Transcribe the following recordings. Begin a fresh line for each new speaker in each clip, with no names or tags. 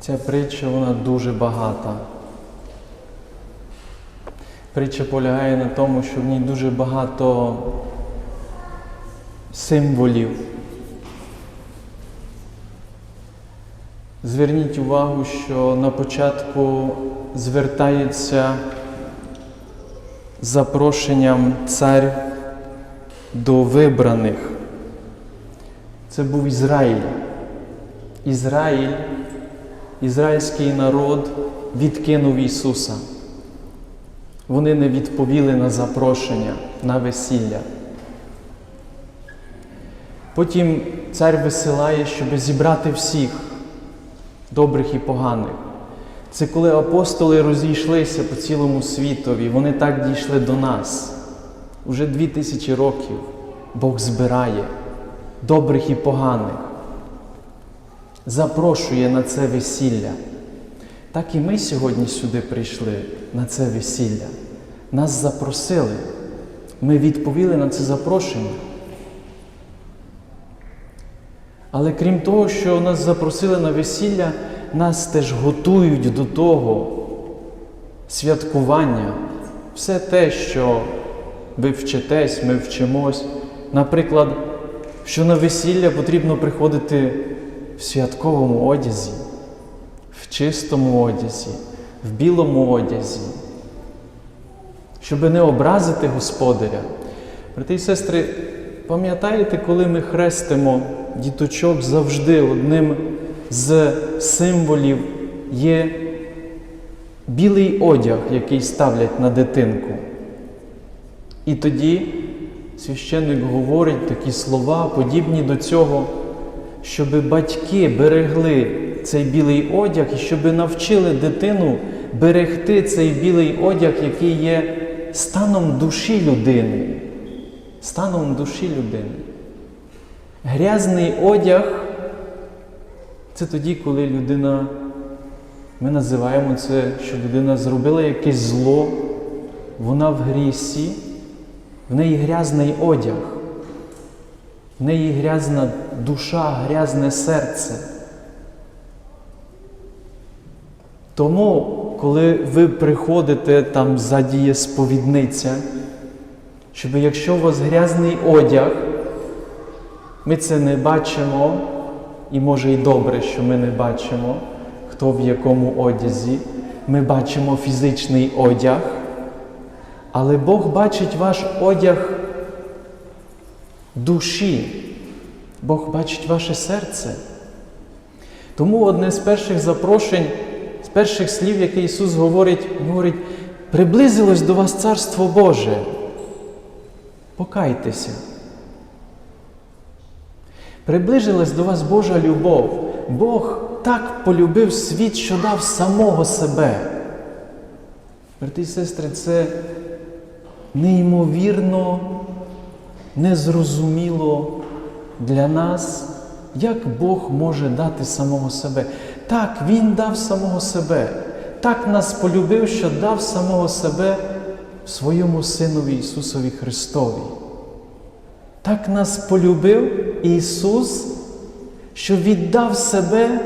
Ця притча вона дуже багата. Притча полягає на тому, що в ній дуже багато символів. Зверніть увагу, що на початку звертається запрошенням цар до вибраних. Це був Ізраїль. Ізраїль, ізраїльський народ відкинув Ісуса. Вони не відповіли на запрошення на весілля. Потім цар висилає, щоб зібрати всіх, добрих і поганих. Це коли апостоли розійшлися по цілому світові, вони так дійшли до нас. Уже дві тисячі років Бог збирає добрих і поганих, запрошує на це весілля. Так і ми сьогодні сюди прийшли на це весілля. Нас запросили. Ми відповіли на це запрошення. Але крім того, що нас запросили на весілля, нас теж готують до того святкування. Все те, що ви вчитесь, ми вчимось. Наприклад, що на весілля потрібно приходити в святковому одязі, в чистому одязі, в білому одязі, щоб не образити Господаря. Брати і сестри, пам'ятаєте, коли ми хрестимо діточок завжди одним з символів є білий одяг, який ставлять на дитинку. І тоді священник говорить такі слова, подібні до цього, щоб батьки берегли цей білий одяг і щоб навчили дитину берегти цей білий одяг, який є станом душі людини. Станом душі людини. Грязний одяг це тоді, коли людина, ми називаємо це, що людина зробила якесь зло, вона в грісі, в неї грязний одяг, в неї грязна душа, грязне серце. Тому, коли ви приходите там ззаді є сповідниця, щоб якщо у вас грязний одяг, ми це не бачимо, і може і добре, що ми не бачимо, хто в якому одязі. Ми бачимо фізичний одяг, але Бог бачить ваш одяг душі. Бог бачить ваше серце. Тому одне з перших запрошень, з перших слів, яке Ісус говорить, говорить, приблизилось до вас Царство Боже. Покайтеся. Приближилась до вас Божа любов. Бог так полюбив світ, що дав самого себе. Брати і сестри, це неймовірно незрозуміло для нас, як Бог може дати самого себе. Так, Він дав самого себе. Так нас полюбив, що дав самого себе своєму Синові Ісусові Христові. Так нас полюбив Ісус, що віддав себе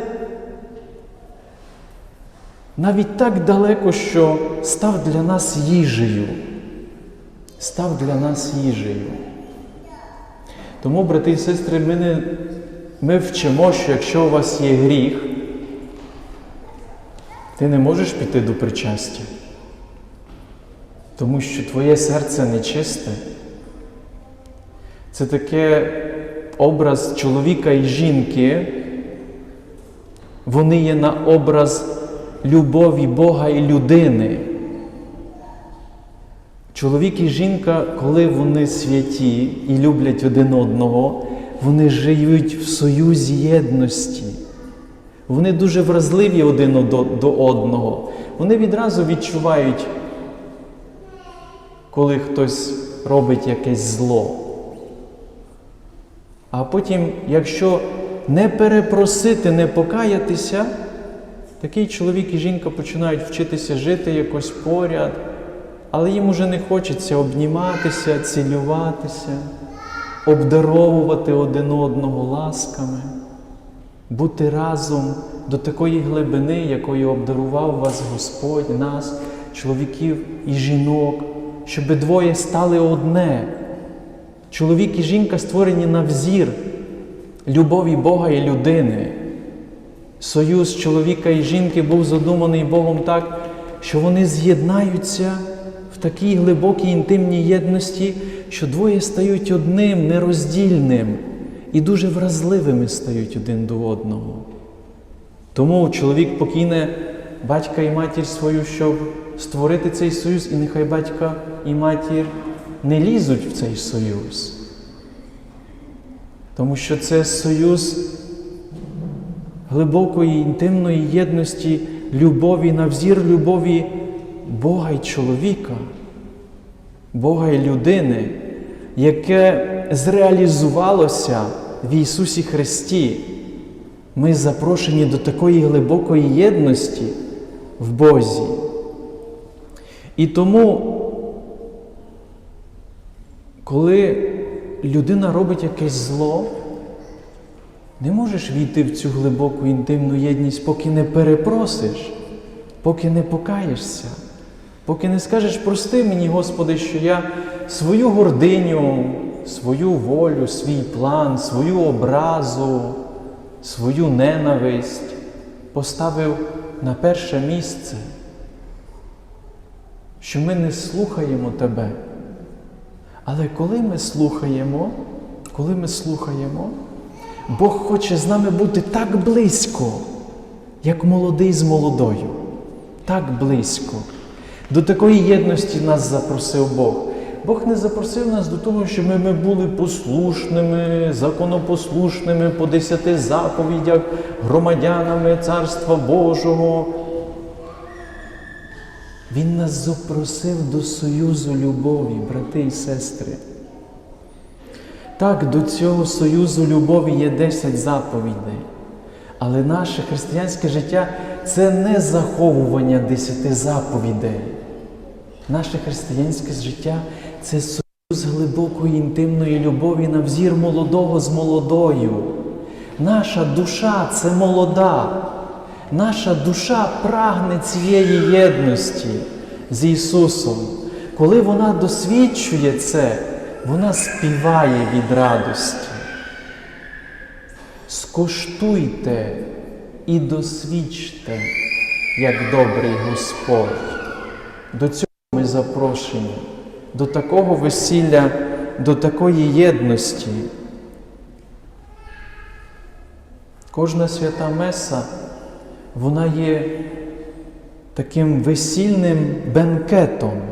навіть так далеко, що став для нас їжею. Став для нас їжею. Тому, брати і сестри, ми, не, ми вчимо, що якщо у вас є гріх, ти не можеш піти до причастя, тому що твоє серце нечисте. Це таке образ чоловіка і жінки. Вони є на образ любові Бога і людини. Чоловік і жінка, коли вони святі і люблять один одного, вони живуть в союзі єдності. Вони дуже вразливі один до, одного. Вони відразу відчувають, коли хтось робить якесь зло. А потім, якщо не перепросити, не покаятися, такий чоловік і жінка починають вчитися жити якось поряд, але їм уже не хочеться обніматися, цілюватися, обдаровувати один одного ласками. бути разом до такої глибини, якою обдарував вас Господь, нас, чоловіків і жінок, щоб двоє стали одне. Чоловік і жінка створені на взір любові Бога і людини. Союз чоловіка і жінки був задуманий Богом так, що вони з'єднаються в такій глибокій інтимній єдності, що двоє стають одним, нероздільним і дуже вразливими стають один до одного. Тому чоловік покине батька і матір свою, щоб створити цей союз, і нехай батька і матір не лізуть в цей союз. Тому що це союз глибокої інтимної єдності, любові на взір любові Бога і чоловіка, Бога і людини, яке зреалізувалося в Ісусі Христі. Ми запрошені до такої глибокої єдності в Бозі. І тому, коли людина робить якесь зло, не можеш війти в цю глибоку інтимну єдність, поки не перепросиш, поки не покаєшся, поки не скажеш прости мені, Господи, що я свою гординю, свою волю, свій план, свою образу, свою ненависть поставив на перше місце, що ми не слухаємо Тебе. Але коли ми слухаємо, коли ми слухаємо, Бог хоче з нами бути так близько, як молодий з молодою, так близько. До такої єдності нас запросив Бог. Бог не запросив нас до того, щоб ми були послушними, законопослушними по десяти заповідях, громадянами Царства Божого. Він нас запросив до союзу любові, брати і сестри. Так, до цього союзу любові є 10 заповідей. Але наше християнське життя це не заховування десяти заповідей. Наше християнське життя це союз глибокої інтимної любові на взір молодого з молодою. Наша душа це молода. Наша душа прагне цієї єдності з Ісусом. Коли вона досвідчує це, вона співає від радості. Скоштуйте і досвідчте, як добрий Господь. До цього запрошені, до такого весілля, до такої єдності. Кожна свята Меса, вона є таким весільним бенкетом.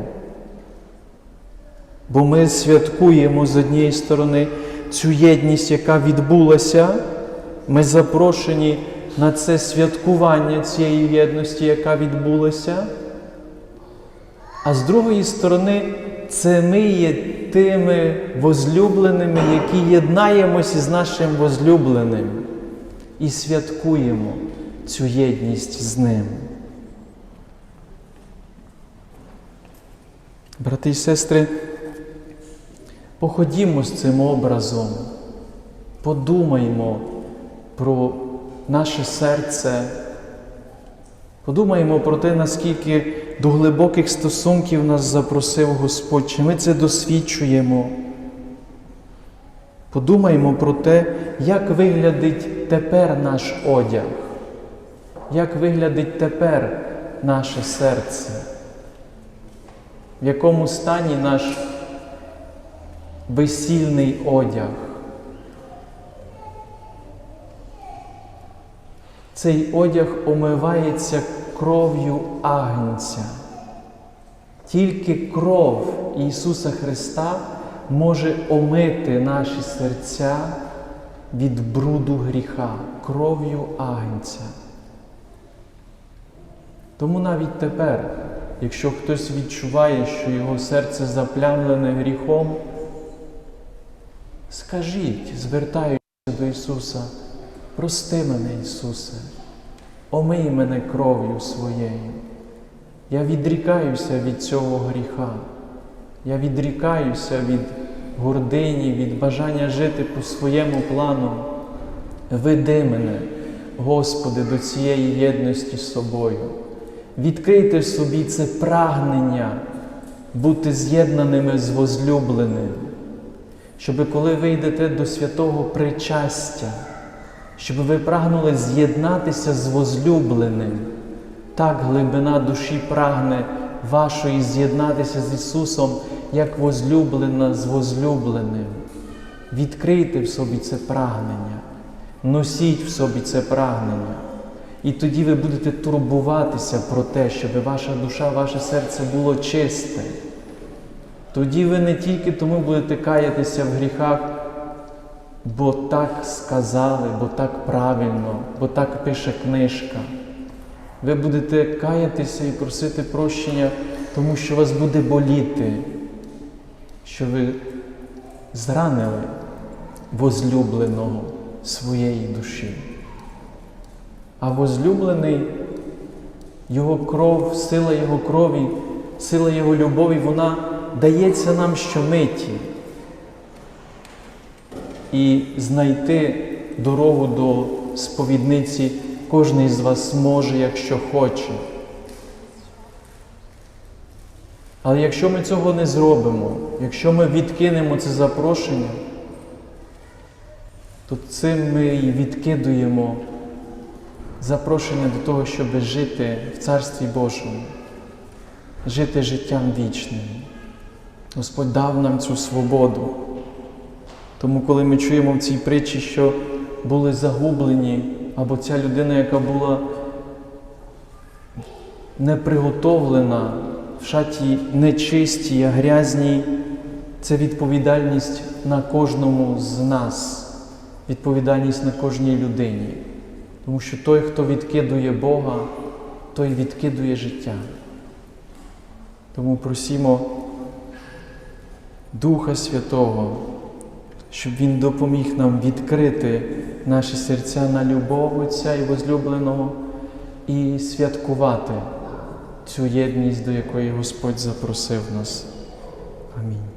Бо ми святкуємо з однієї сторони цю єдність, яка відбулася. Ми запрошені на це святкування цієї єдності, яка відбулася. А з другої сторони, це ми є тими возлюбленими, які єднаємося з нашим возлюбленим і святкуємо цю єдність з ним. Брати і сестри, походімо з цим образом, подумаймо про наше серце, подумаємо про те, наскільки до глибоких стосунків нас запросив Господь, чи ми це досвідчуємо. Подумаємо про те, як виглядить тепер наш одяг, як виглядить тепер наше серце, в якому стані наш весільний одяг. Цей одяг омивається кров'ю Агнця. Тільки кров Ісуса Христа може омити наші серця від бруду гріха, кров'ю Агнця. Тому навіть тепер, якщо хтось відчуває, що його серце заплямлене гріхом, скажіть, звертаючись до Ісуса, прости мене, Ісусе, омий мене кров'ю своєю. Я відрікаюся від цього гріха. Я відрікаюся від гордині, від бажання жити по своєму плану. Веди мене, Господи, до цієї єдності з собою. Відкрийте собі це прагнення бути з'єднаними з возлюбленим, щоб коли ви йдете до святого причастя, щоб ви прагнули з'єднатися з возлюбленим. Так глибина душі прагне вашої з'єднатися з Ісусом, як возлюблена з возлюбленим. Відкрийте в собі це прагнення, носіть в собі це прагнення. І тоді ви будете турбуватися про те, щоб ваша душа, ваше серце було чисте. Тоді ви не тільки тому будете каятися в гріхах, бо так сказали, бо так правильно, бо так пише книжка. Ви будете каятися і просити прощення, тому що вас буде боліти, що ви зранили возлюбленого своєї душі. А возлюблений, Його кров, сила Його крові, сила Його любові, вона дається нам щомиті. І знайти дорогу до сповідниці кожен із вас може, якщо хоче. Але якщо ми цього не зробимо, якщо ми відкинемо це запрошення, то цим ми і відкидуємо запрошення до того, щоб жити в Царстві Божому, жити життям вічним. Господь дав нам цю свободу. Тому, коли ми чуємо в цій притчі, що були загублені, або ця людина, яка була неприготовлена в шаті нечистій, а грязній, це відповідальність на кожному з нас, відповідальність на кожній людині. Тому що той, хто відкидує Бога, той відкидує життя. Тому просімо Духа Святого, щоб Він допоміг нам відкрити наші серця на любов Отця і возлюбленого і святкувати цю єдність, до якої Господь запросив нас. Амінь.